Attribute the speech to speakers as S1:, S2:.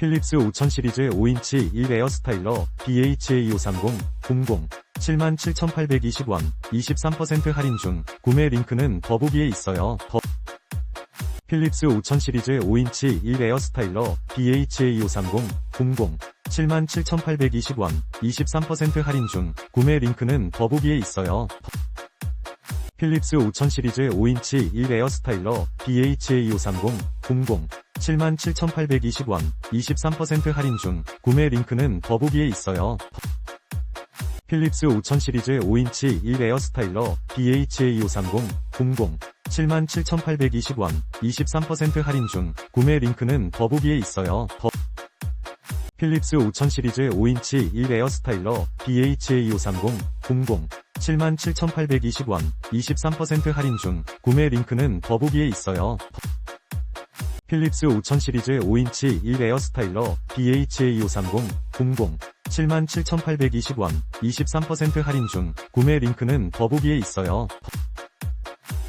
S1: 필립스 5000 시리즈 5인치 1 에어 스타일러 BHA530 00 77,820원 23% 할인 중 구매 링크는 더보기에 있어요. 더 필립스 5000 시리즈 5인치 1 에어 스타일러 BHA530 00 77,820원 23% 할인 중 구매 링크는 더보기에 있어요. 필립스 5000 시리즈 5인치 1 에어 스타일러 BHA530 00 77,820원 23% 할인 중 구매 링크는 더보기에 있어요. 필립스 5000 시리즈 5인치 1 에어 스타일러 BHA530 00 77,820원 23% 할인 중 구매 링크는 더보기에 있어요. 더 필립스 5000 시리즈 5인치 1 에어 스타일러 BHA530 00 77,820원 23% 할인 중 구매 링크는 더보기에 있어요. 필립스 5000 시리즈 5인치 1 에어 스타일러 BHA530 00 77,820원 23% 할인 중 구매 링크는 더보기에 있어요.